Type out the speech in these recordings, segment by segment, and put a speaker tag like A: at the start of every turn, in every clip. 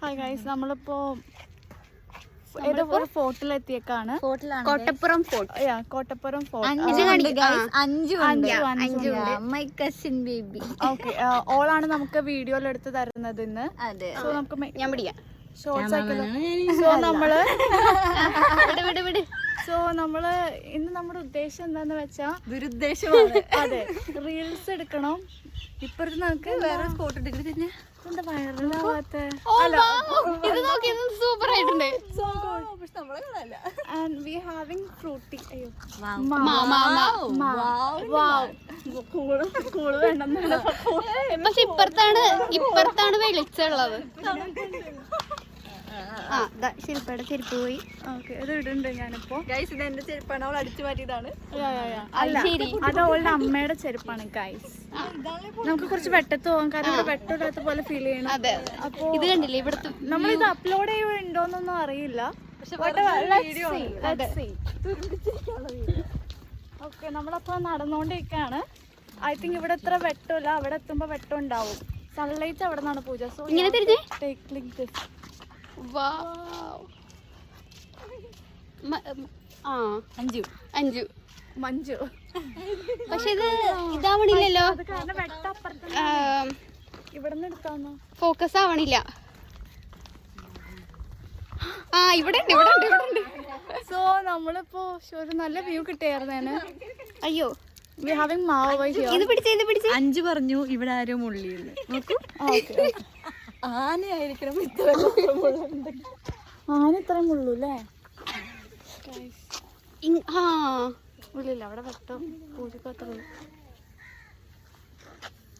A: Hi guys നമ്മളിപ്പോ ഏതോ ഒരു ഫോർട്ടിലെത്തിയേക്കാണ്.
B: കോട്ടപ്പുറം ഫോർട്ട്.
A: കോട്ടപ്പുറം ഫോർട്ട്.
B: അഞ്ച് കണ്ടു guys. ഉണ്ട്
A: അഞ്ചു, അഞ്ചു ഉണ്ട്.
B: മൈ കസിൻ ബേബി
A: ഓക്കെ ഓളാണ് നമുക്ക് വീഡിയോയിൽ എടുത്ത് തരുന്നത് ഇന്ന്. നമുക്ക്
B: ഞാൻ പിടിക്കാം.
A: ഷോർട്സ് ആക്കി സോ നമ്മൾ നമ്മൾ ഇന്ന് നമ്മുടെ ഉദ്ദേശം എന്താന്ന് വെച്ചാ
B: ദുരുദ്ദേശമാണ്.
A: അതെ റീൽസ് എടുക്കണം. ഇപ്പഴത്തെ നമുക്ക്
B: വേറെ സ്പോട്ട് എടുക്കരുത് തന്നെ
A: എന്താ വൈറലാവാത്ത
B: ഇത് നോക്കി സൂപ്പർ ആയിട്ടുണ്ട്.
A: ആൻഡ് വി ഹാവിംഗ് ഫ്രൂട്ടി അയ്യോ.
B: പക്ഷെ ഇപ്പുറത്താണ് ഇപ്പുറത്താണ് വെളിച്ചുള്ളത് ആ ദാ ശില്പയുടെ ചെരുപ്പ് പോയി.
A: ഓക്കെ ഇത് ഇടുന്നുണ്ട് ഞാനിപ്പോ?
C: ഗൈസ് ഇത് എന്റെ ചെരുപ്പാണ്. അവൾ അടിച്ചു മാറ്റിയതാണ്.
A: അല്ല അത് അവളുടെ അമ്മയുടെ ചെരുപ്പാണ് ഗൈസ് നമുക്ക് കുറച്ച് വെട്ടത്ത് പോകാം. കാരണം ഇവിടെ വെട്ടമില്ലാത്ത പോലെ ഫീൽ ചെയ്യണം.
B: അതെ.
A: അപ്പോ
B: ഇത് കണ്ടില്ലേ ഇവിടുത്തെ
A: ഇത് അപ്ലോഡ് ചെയ്യുന്നുണ്ടോന്നൊന്നും അറിയില്ല. ഓക്കെ നമ്മളപ്പോ നടന്നുകൊണ്ടിരിക്കാണ് ഐ തിങ്ക് ഇവിടെ ഇത്ര വെട്ടമില്ല. അവിടെ എത്തുമ്പോ വെട്ടം ഉണ്ടാവും. സൺലൈറ്റ് അവിടെ നിന്നാണ് പൂജ. സോ
B: ഇങ്ങനെ തിരിഞ്ഞേ? Wow. മ- ഉം, ആ.
C: അഞ്ചു.
B: അഞ്ചു.
A: മഞ്ജു.
B: പക്ഷെ ഇത് ഇതാവണില്ലല്ലോ. ഫോക്കസ് ആവണില്ല ആ. ഇവിടെ ഉണ്ട് ഇവിടെ ഉണ്ട് ഇവിടെ ഉണ്ട്
A: സോ നമ്മളിപ്പോ ശോ, ഒരു നല്ല വ്യൂ കിട്ടിയായിരുന്നേന്.
B: അയ്യോ. ഇത് പിടിച്ചേ ഇത് പിടിച്ചേ.
C: അഞ്ചു പറഞ്ഞു ഇവിടെ ആരും മുള്ളിയെന്ന്. നോക്കൂ.
A: ഓക്കെ
C: ആനയായിരിക്കണം ഇത്ര
A: ആന ഇത്രയും ഉള്ളൂ അല്ലേ?
B: ആ
A: ഇല്ലില്ല അവിടെ വെട്ടം. പൂജക്ക് അത്ര ഉള്ളൂ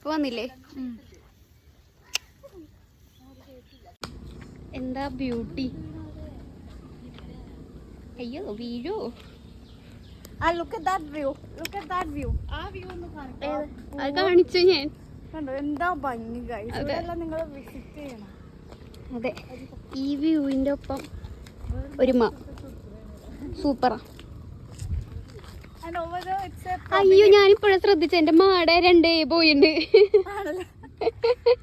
B: വന്നില്ലേ എന്താ ബ്യൂട്ടി? അയ്യോ വീഴോ?
A: ആ look that view look that view ആ വ്യൂ ഒന്ന്
B: കാണിച്ചു ഞാൻ.
A: കണ്ടോ? എന്താ ഭംഗി ഗൈസ് നിങ്ങൾ വിസിറ്റ് ചെയ്യണം.
B: അതെ. ഈ വ്യൂവിന്റെ ഒപ്പം ഒരു മ സൂപ്പറാ. അയ്യോ ഞാനിപ്പോഴും ശ്രദ്ധിച്ച. എന്റെ മാട രണ്ടേ പോയിണ്ട്.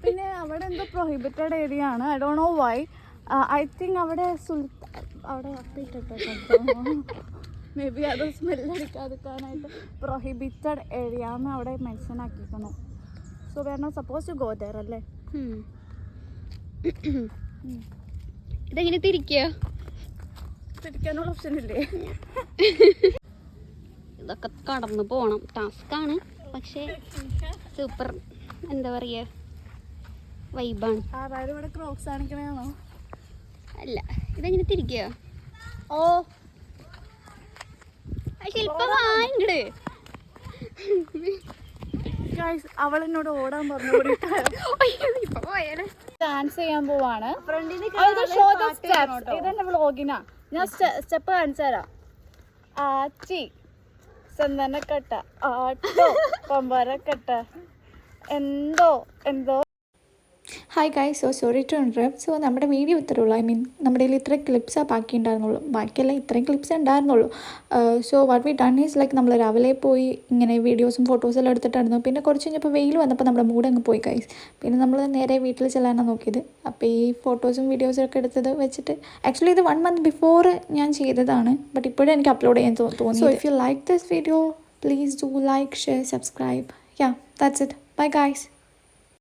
A: പിന്നെ അവിടെ എന്തോ പ്രൊഹിബിറ്റഡ് ഏരിയ ആണ്. I don't know why I think അവിടെ സുൽത്താൻ അവിടെ മേ ബി അത് സ്മെല്ലടിക്കാതിരിക്കാനായിട്ട് പ്രൊഹിബിറ്റഡ് ഏരിയ എന്ന് അവിടെ മെൻഷൻ ആക്കിയിരിക്കുന്നു. So we are not suppose to go there അല്ലേ
B: ഉം. ഇതെങ്ങനെ തിരിക്കുക
A: തിരിക്കാനുള്ള ഓപ്ഷൻ ഇല്ലേ?
B: ഇതൊക്കെ കടന്നു പോകണം ടാസ്ക് ആണ്. പക്ഷേ സൂപ്പർ എന്താ പറയുക വൈബാണ്
A: ക്രോക്സ് കാണിക്കണോ
B: അല്ല. ഇതെങ്ങനെ തിരിക്കുക
A: ഓ.
B: ശില്പ വാങ്ങട്
A: അവൾ എന്നോട് ഓടാൻ പറഞ്ഞു ഡാൻസ് ചെയ്യാൻ പോവാണ്. ഇതെന്റെ വ്ളോഗിനാ ഞാൻ സ്റ്റെപ്പ് കാണിച്ചു തരാം. ആച്ചി ചന്ദനക്കട്ട. ആട്ടോ. പമ്പരക്കട്ട. എന്തോ എന്തോ.
D: Hi guy so sorry to interrupt so നമ്മുടെ വീഡിയോ ഇത്രയുള്ളൂ. ഐ മീൻ നമ്മുടെ കയ്യിൽ ഇത്ര ക്ലിപ്സാണ് ബാക്കി ഉണ്ടായിരുന്നുള്ളൂ. ബാക്കിയെല്ലാം ഇത്രയും ക്ലിപ്സ് ഉണ്ടായിരുന്നുള്ളൂ. So what we done is like നമ്മൾ രാവിലെ പോയി ഇങ്ങനെ വീഡിയോസും ഫോട്ടോസും എല്ലാം എടുത്തിട്ടായിരുന്നു. പിന്നെ കുറച്ച് കഴിഞ്ഞപ്പോൾ വെയിൽ വന്നപ്പോൾ നമ്മുടെ മൂഡ് അങ്ങ് പോയി ഗൈസ് പിന്നെ നമ്മൾ നേരെ വീട്ടിൽ ചെല്ലാനാണ് നോക്കിയത്. അപ്പോൾ ഈ ഫോട്ടോസും വീഡിയോസും ഒക്കെ എടുത്തത് വെച്ചിട്ട് ആക്ച്വലി ഇത് വൺ മന്ത് ബിഫോർ ഞാൻ ചെയ്തതാണ്. ബട്ട് ഇപ്പോഴും എനിക്ക് അപ്ലോഡ് ചെയ്യാൻ തോന്നി so if you like this video please do like share subscribe yeah that's it bye guys